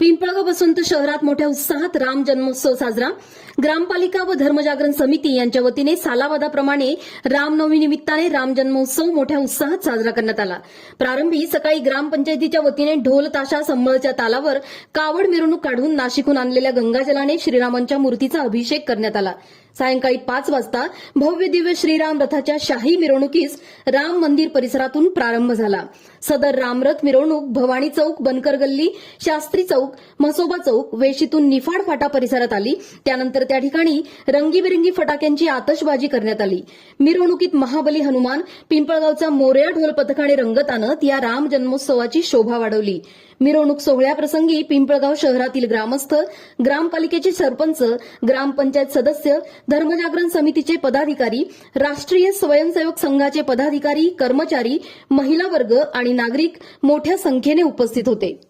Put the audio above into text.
पिंपळगाव तर शहरात मोठ्या उत्साहात राम जन्मोत्सव साजरा. ग्रामपालिका व धर्मजागरण समिती यांच्या वतीने सालावादाप्रमाणे रामनवमी निमित्ताने राम जन्मोत्सव मोठ्या उत्साहात साजरा करण्यात आला. प्रारंभी सकाळी ग्रामपंचायतीच्या वतीने ढोल ताशा संबळच्या तालावर कावड मिरवणूक काढून नाशिकहून आणलेल्या गंगाजलाने श्रीरामांच्या मूर्तीचा अभिषेक करण्यात आला. सायंकाळी पाच वाजता भव्य दिव्य श्रीराम रथाच्या शाही मिरवणुकीस राम मंदिर परिसरातून प्रारंभ झाला. सदर रामरथ मिरवणूक भवानी चौक बनकर गल्ली शास्त्री चौक म्हसोबा चौक वेशीतून निफाड फाटा परिसरात आली. त्यानंतर त्या ठिकाणी रंगीबिरंगी फटाक्यांची आतषबाजी करण्यात आली. मिरवणुकीत महाबली हनुमान पिंपळगावचा मोरया ढोल पथकाने रंगत आणत या राम जन्मोत्सवाची शोभा वाढवली. मिरवणूक सोहळ्याप्रसंगी पिंपळगाव शहरातील ग्रामस्थ ग्रामपालिकेचे सरपंच ग्रामपंचायत सदस्य धर्मजागरण समितीचे पदाधिकारी राष्ट्रीय स्वयंसेवक संघाचे पदाधिकारी कर्मचारी महिला वर्ग आणि नागरिक मोठ्या संख्येने उपस्थित होते.